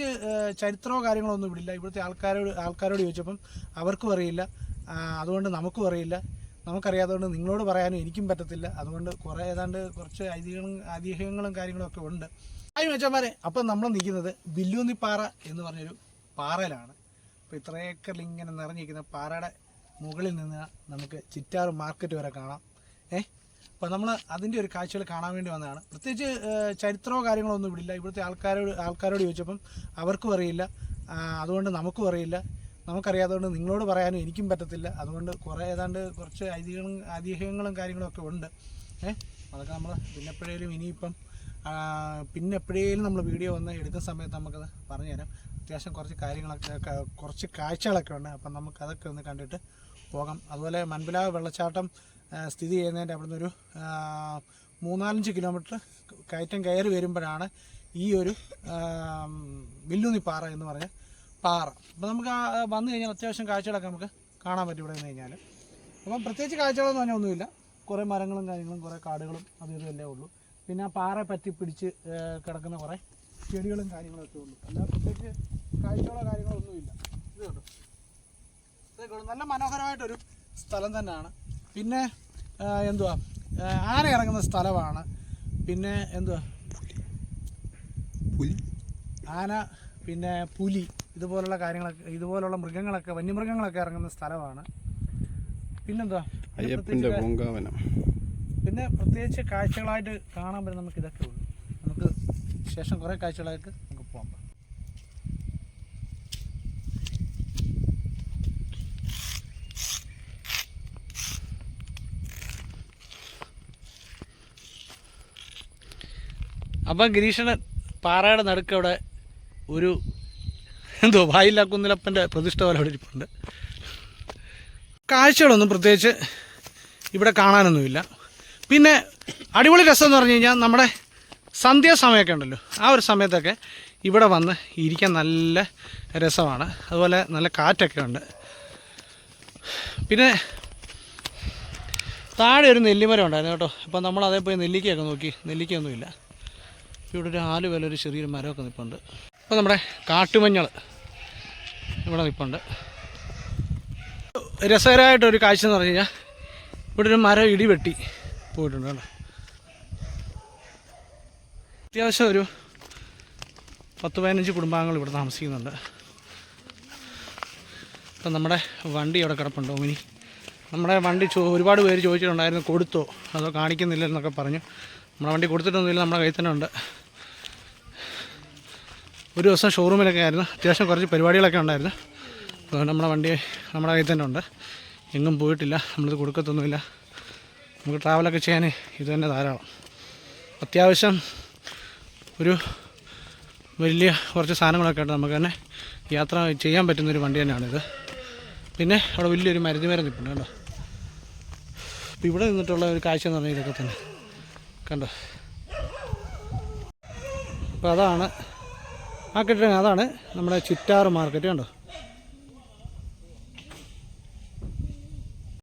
പ്രത്യേകിച്ച് ഏഹ്, ചരിത്രമോ കാര്യങ്ങളോ ഒന്നും ഇവിടില്ല. ഇവിടുത്തെ ആൾക്കാരോട് ആൾക്കാരോട് ചോദിച്ചപ്പം അവർക്കും അറിയില്ല. അതുകൊണ്ട് നമുക്കും അറിയില്ല. നമുക്കറിയാത്തതുകൊണ്ട് നിങ്ങളോട് പറയാനും എനിക്കും പറ്റത്തില്ല. അതുകൊണ്ട് കുറേ ഏതാണ്ട് കുറച്ച് ഐതിഹ്യങ്ങളും ഐതിഹ്യങ്ങളും കാര്യങ്ങളും ഒക്കെ ഉണ്ട്. അതിന് വെച്ചാൽ അപ്പം നമ്മൾ നിൽക്കുന്നത് വില്ലൂന്നിപ്പാറ എന്ന് പറഞ്ഞൊരു പാറയിലാണ്. അപ്പോൾ ഇത്ര ഏക്കറിൽ ഇങ്ങനെ നിറഞ്ഞിരിക്കുന്ന പാറയുടെ മുകളിൽ നിന്ന് നമുക്ക് ചിറ്റാറ് മാർക്കറ്റ് വരെ കാണാം. ഏ അപ്പോൾ നമ്മൾ അതിന്റെ ഒരു കാഴ്ചകൾ കാണാൻ വേണ്ടി വന്നതാണ്. പ്രത്യേകിച്ച് ചരിത്രമോ കാര്യങ്ങളോ ഒന്നും ഇവിടില്ല. ഇവിടുത്തെ ആൾക്കാരോട് ആൾക്കാരോട് ചോദിച്ചപ്പം അവർക്കും അറിയില്ല. അതുകൊണ്ട് നമുക്കും അറിയില്ല. നമുക്കറിയാത്തതുകൊണ്ട് നിങ്ങളോട് പറയാനും എനിക്കും പറ്റത്തില്ല. അതുകൊണ്ട് കുറേ ഏതാണ്ട് കുറച്ച് ഐതിഹ്യങ്ങളും ഐതിഹ്യങ്ങളും കാര്യങ്ങളൊക്കെ ഉണ്ട്. ഏഹ് അതൊക്കെ നമ്മൾ പിന്നെപ്പോഴേലും ഇനിയിപ്പം പിന്നെ എപ്പോഴേലും നമ്മൾ വീഡിയോ വന്ന് എടുക്കുന്ന സമയത്ത് നമുക്കത് പറഞ്ഞുതരാം അത്യാവശ്യം കുറച്ച് കാര്യങ്ങളൊക്കെ കുറച്ച് കാഴ്ചകളൊക്കെ ഉണ്ട്. അപ്പം നമുക്ക് അതൊക്കെ ഒന്ന് കണ്ടിട്ട് പോകാം. അതുപോലെ മൺപിലാവ് വെള്ളച്ചാട്ടം സ്ഥിതി ചെയ്യുന്നതിന്റെ അവിടുന്ന് ഒരു മൂന്നാലഞ്ച് കിലോമീറ്റർ കയറ്റം കയറി വരുമ്പോഴാണ് ഈ ഒരു വില്ലുന്നി പാറ എന്ന് പറഞ്ഞ പാറ. അപ്പോൾ നമുക്ക് വന്നു കഴിഞ്ഞാൽ അത്യാവശ്യം കാഴ്ചകളൊക്കെ നമുക്ക് കാണാൻ പറ്റും ഇവിടെ നിന്ന് കഴിഞ്ഞാൽ അപ്പം പ്രത്യേകിച്ച് കാഴ്ചകളെന്ന് പറഞ്ഞാൽ ഒന്നുമില്ല. കുറേ മരങ്ങളും കാര്യങ്ങളും കുറേ കാടുകളും അതും ഇതും എല്ലാം ഉള്ളൂ. പിന്നെ ആ പാറ പറ്റി പിടിച്ച് കിടക്കുന്ന കുറേ ചെടികളും കാര്യങ്ങളൊക്കെ ഉള്ളൂ. അല്ലാതെ പ്രത്യേകിച്ച് കാഴ്ചകളോ കാര്യങ്ങളോ ഒന്നുമില്ല. ഇത് ഉള്ളൂ. നല്ല മനോഹരമായിട്ടൊരു സ്ഥലം തന്നെയാണ്. പിന്നെ എന്തുവാ? ആന ഇറങ്ങുന്ന സ്ഥലമാണ്. പിന്നെ എന്തുവാ? പുലി? ആന പിന്നെ പുലി ഇതുപോലുള്ള കാര്യങ്ങളൊക്കെ ഇതുപോലുള്ള മൃഗങ്ങളൊക്കെ വന്യമൃഗങ്ങളൊക്കെ ഇറങ്ങുന്ന സ്ഥലമാണ്. പിന്നെന്താ പിന്നെ അയ്യപ്പന്റെ പൂങ്കാവനം. പിന്നെ പ്രത്യേകിച്ച് കാഴ്ചകളായിട്ട് കാണാൻ പറ്റും നമുക്ക് ഇതൊക്കെ ഉള്ളൂ. നമുക്ക് ശേഷം കുറേ കാഴ്ചകളായിട്ട് നമുക്ക് പോകാം അപ്പം ഗിരീഷണൻ പാറയുടെ നടുക്ക് അവിടെ ഒരു എന്തോ വായില്ല കുന്നിലപ്പന്റെ പ്രതിഷ്ഠ പോലെ അവിടെ ഇരിപ്പുണ്ട്. കാഴ്ചകളൊന്നും പ്രത്യേകിച്ച് ഇവിടെ കാണാനൊന്നുമില്ല. പിന്നെ അടിപൊളി രസം എന്ന് പറഞ്ഞു കഴിഞ്ഞാൽ നമ്മുടെ സന്ധ്യാസമയമൊക്കെ ഉണ്ടല്ലോ. ആ ഒരു സമയത്തൊക്കെ ഇവിടെ വന്ന് ഇരിക്കാൻ നല്ല രസമാണ്. അതുപോലെ നല്ല കാറ്റൊക്കെ ഉണ്ട്. പിന്നെ താഴെ ഒരു നെല്ലിമരം ഉണ്ടായിരുന്നു കേട്ടോ. അപ്പോൾ നമ്മൾ അതേ നെല്ലിക്കയൊക്കെ നോക്കി. നെല്ലിക്കയൊന്നുമില്ല. ഇവിടെ ഒരു ആൽ പോലെ ഒരു ചെറിയൊരു മരമൊക്കെ നിൽപ്പുണ്ട് അപ്പോൾ നമ്മുടെ കാട്ടുമഞ്ഞൾ ഇവിടെ നിൽപ്പുണ്ട് രസകരമായിട്ടൊരു കാഴ്ച എന്ന് പറഞ്ഞു കഴിഞ്ഞാൽ ഇവിടെ ഒരു മരം ഇടിവെട്ടി പോയിട്ടുണ്ട് കേട്ടോ. അത്യാവശ്യം ഒരു പത്ത് പതിനഞ്ച് കുടുംബാംഗങ്ങൾ ഇവിടെ താമസിക്കുന്നുണ്ട്. ഇപ്പം നമ്മുടെ വണ്ടി അവിടെ കിടപ്പുണ്ടോ ഇനി നമ്മുടെ വണ്ടി ഒരുപാട് പേര് ചോദിച്ചിട്ടുണ്ടായിരുന്നു കൊടുത്തോ അതോ കാണിക്കുന്നില്ല എന്നൊക്കെ പറഞ്ഞു. നമ്മുടെ വണ്ടി കൊടുത്തിട്ടൊന്നുമില്ല നമ്മുടെ കയ്യിൽ തന്നെ ഉണ്ട്. ഒരു ദിവസം ഷോറൂമിലൊക്കെ ആയിരുന്നു. അത്യാവശ്യം കുറച്ച് പരിപാടികളൊക്കെ ഉണ്ടായിരുന്നു. അതുകൊണ്ട് നമ്മുടെ വണ്ടി നമ്മുടെ കയ്യിൽ തന്നെ ഉണ്ട്. എങ്ങും പോയിട്ടില്ല നമ്മളിത് കൊടുക്കത്തൊന്നുമില്ല. നമുക്ക് ട്രാവലൊക്കെ ചെയ്യാൻ ഇത് തന്നെ ധാരാളം. അത്യാവശ്യം ഒരു വലിയ കുറച്ച് സാധനങ്ങളൊക്കെ ആയിട്ട് നമുക്ക് തന്നെ. യാത്ര ചെയ്യാൻ പറ്റുന്നൊരു വണ്ടി തന്നെയാണിത് പിന്നെ അവിടെ വലിയൊരു മരുന്ന് മരം നിൽപ്പുണ്ട് കണ്ടോ അപ്പോൾ ഇവിടെ നിന്നിട്ടുള്ള ഒരു കാഴ്ച എന്ന് പറഞ്ഞാൽ ഇതൊക്കെ തന്നെ. കണ്ടോ? അപ്പോൾ അതാണ് ആ കെട്ടിടം. അതാണ് നമ്മുടെ ചുറ്റാറ് മാർക്കറ്റ് കണ്ടോ?